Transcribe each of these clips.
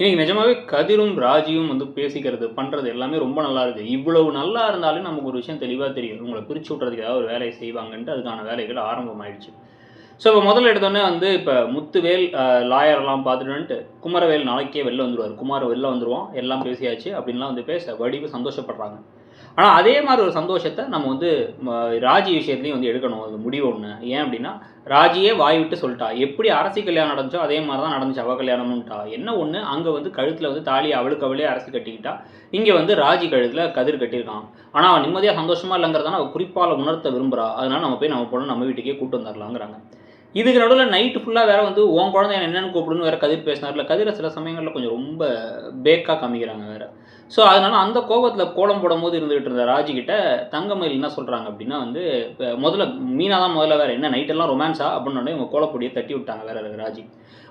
இன்னைக்கு நிஜமாவே கதிரும் ராஜியும் வந்து பேசிக்கிறது பண்ணுறது எல்லாமே ரொம்ப நல்லா இருக்குது இவ்வளவு நல்லா இருந்தாலும் நமக்கு ஒரு விஷயம் தெளிவாக தெரியும். உங்களை பிரித்து விட்றதுக்கு ஏதாவது ஒரு வேலையை செய்வாங்கன்ட்டு அதுக்கான வேலைகள் ஆரம்பமாயிடுச்சு. ஸோ இப்போ முதல்ல எடுத்தோடனே வந்து இப்போ முத்துவேல் லாயர்லாம் பார்த்துட்டு குமரவேல் நாளைக்கே வெளில வந்துடுவார் குமார வெளில வந்துடுவோம் எல்லாம் பேசியாச்சு. அப்படின்லாம் வந்து பேச வடிவு சந்தோஷப்படுறாங்க. ஆனால் அதே மாதிரி ஒரு சந்தோஷத்தை நம்ம வந்து ராஜி விஷயத்துலையும் வந்து எடுக்கணும். அது முடிவு ஒன்று ஏன் அப்படின்னா ராஜியே வாய் விட்டு சொல்லிட்டா. எப்படி அரசு கல்யாணம் நடந்துச்சோ அதே மாதிரி தான் நடந்துச்சு அவ கல்யாணம்னுட்டா. என்ன ஒன்று அங்கே வந்து கழுத்தில் வந்து தாலி அவளுக்கு அவளே அரசு கட்டிக்கிட்டா. இங்கே வந்து ராஜி கழுத்தில் கதிர் கட்டியிருக்கான். ஆனால் அவன் நிம்மதியாக சந்தோஷமா இல்லைங்கிறதான அவள் குறிப்பால் உணர்த்த விரும்புகிறா அதனால் நம்ம போய் நம்ம பொண்ணு நம்ம வீட்டுக்கே கூட்டு வந்துடலாங்கிறாங்க இதுக்கு நடுவில் நைட்டு ஃபுல்லாக வேறு வந்து உன் குழந்தை என்ன கூப்பிடுன்னு வேறு கதிர் பேசினார்ல கதிரை சில சமயங்களில் கொஞ்சம் ரொம்ப பேக்காக காமிக்கிறாங்க வேறு. ஸோ அதனால் அந்த கோபத்தில் கோலம் போடும்போது இருந்துகிட்டு இருந்த ராஜி தங்கமயில் என்ன சொல்கிறாங்க அப்படின்னா வந்து முதல்ல மீனா தான் முதல்ல வேறு என்ன நைட்டெல்லாம் ரொமான்ஸா அப்படின்னு உடனே இவங்க கோலப்பொடியை தட்டி விட்டாங்க வேறு ராஜி.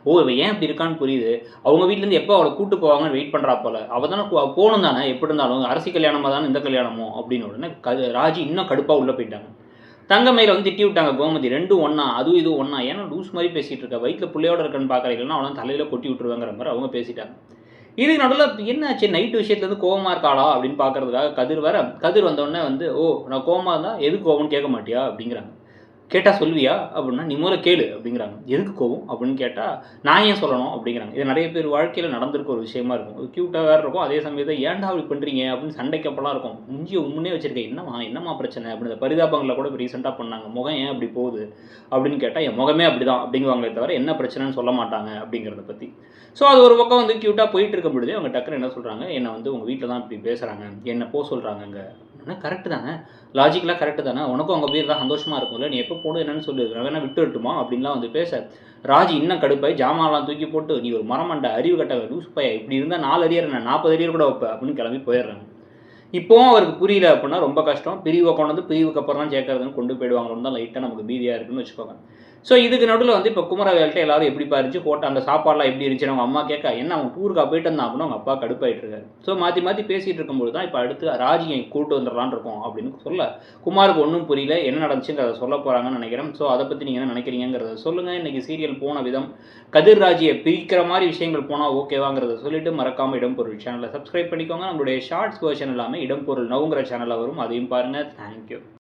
ஓ இவ ஏன் இப்படி இருக்கான்னு புரியுது. அவங்க வீட்டிலேருந்து எப்போ அவளை கூட்டு போவாங்கன்னு வெயிட் பண்ணுறா போல. அவள் தானே போகணும் தானே எப்படி இருந்தாலும். அரசு கல்யாணமாக தானே இந்த கல்யாணமோ? அப்படின்னு உடனே க ராஜி இன்னும் கடுப்பாக உள்ளே போயிட்டாங்க. தங்கமையில் வந்து திட்டி விட்டாங்க கோமதி. ரெண்டும் ஒன்றா அதுவும் இதுவும் ஒன்றா ஏன்னா லூஸ் மாதிரி பேசிகிட்டு இருக்க? வயிற்றில் பிள்ளையோட இருக்கன்னு பார்க்குறீங்களா? அவனை தலையில் கொட்டி விட்டுருவாங்கிற மாதிரி அவங்க பேசிட்டாங்க. இதுக்கு நடுவில் என்னாச்சு நைட்டு விஷயத்துலேருந்து கோவமாக இருக்காளா? அப்படின்னு பார்க்கறதுக்காக கதிர் வர கதிர் வந்தோடனே வந்து ஓ நான் கோவமா இருந்தால் எது கோவம்னு கேட்க மாட்டியா? அப்படிங்கிறாங்க. கேட்டால் சொல்வியா அப்படின்னா நீ முதல்ல கேளு அப்படிங்கிறாங்க. எதுக்கு கோவம்? அப்படின்னு கேட்டால் நான் ஏன் சொல்லணும்? அப்படிங்கிறாங்க. இது நிறைய பேர் வாழ்க்கையில் நடந்திருக்க ஒரு விஷயமா இருக்கும். க்யூட்டாக வேறு இருக்கும். அதே சமயத்தில் ஏன்டா அப்படி பண்ணுறீங்க அப்படின்னு சண்டைக்கு அப்பெல்லாம் இருக்கும். முஞ்சிய உண்மையே வச்சிருக்கேன். என்னம்மா என்னம்மா பிரச்சனை? அப்படின்னு இந்த பரிதாபங்களில் கூட இப்போ ரீசெண்டாக பண்ணாங்க. முகம் ஏன் அப்படி போகுது? அப்படின்னு கேட்டால் என் முகமே அப்படிதான். அப்படிங்குவாங்களே தவிர என்ன பிரச்சனைன்னு சொல்ல மாட்டாங்க அப்படிங்கிறத பற்றி ஸோ அது ஒரு பக்கம் வந்து க்யூட்டாக போயிட்டு இருக்க பொழுது அவங்க டக்குன்னு என்ன சொல்கிறாங்க என்னை வந்து உங்கள் வீட்டில் தான் இப்படி பேசுகிறாங்க என்னை போக சொல்கிறாங்க அங்கே ஆனால் கரெக்டு தானே? லாஜிக்கலாக கரெக்டு தானே? உனக்கும் அவங்க பேர் தான் சந்தோஷமாக இருக்கும்ல. நீ எப்போ போடு என்னன்னு சொல்லு. நான் வேணா விட்டு விட்டுமா அப்படின்லாம் வந்து பேச. ராஜி இன்னும் கடுப்பாய் ஜாமான்லாம் தூக்கி போட்டு நீ ஒரு மரமண்ட அறிவு கட்ட லூஸ் பைய இப்படி இருந்தால் நாலு அரியர் நான் நாற்பது அரியர் கூட வைப்பேன் அப்படின்னு கிளம்பி போயிடுறாங்க. இப்போவும் அவருக்கு புரியல அப்படின்னா ரொம்ப கஷ்டம். பிரிவை கொண்டு வந்து பிரிவுக்கு அப்புறம் தான் சேர்க்கறதுன்னு கொண்டு போயிடுவாங்கன்னு தான் லைட்டாக நமக்கு பீதியாக இருக்குன்னு வச்சுக்கோங்க. ஸோ இதுக்கு நடுவில் வந்து இப்போ குமரவேல்கிட்ட எல்லாரும் எப்படி பாருச்சு போட்டு அந்த சாப்பாடுலாம் எப்படி இருந்துச்சுன்னு அவங்க அம்மா கேட்க என்ன அவன் டூருக்கா போயிட்டு இருந்தான் அப்படின்னு அவங்க அப்பா கடுப்பாயிட்டு இருக்காரு. ஸோ மாற்றி மாற்றி பேசிகிட்டு இருக்கும்போது தான் இப்போ அடுத்து ராஜியை கூட்டு வந்துடலான்னு இருக்கோம் அப்படின்னு சொல்ல குமாருக்கு ஒன்றும் புரியல என்ன நடந்துச்சுங்கிறத சொல்ல போகிறாங்கன்னு நினைக்கிறேன். ஸோ அதை பற்றி நீங்கள் என்ன நினைக்கிறீங்கிறத சொல்லுங்கள் இன்றைக்கி சீரியல் போன விதம் கதிர் ராஜியை பிரிக்கிற மாதிரி விஷயங்கள் போனால் ஓகேவாங்கிறத சொல்லிட்டு மறக்காமல் இடம்பொருள் சேனலை சப்ஸ்கிரைப் பண்ணிக்கோங்க. நம்மளுடைய ஷார்ட்ஸ் வேர்ஷன் எல்லாமே இடம்பொருள் நவுங்கிற சேனலில் வரும். அதையும் பாருங்கள் தேங்க்யூ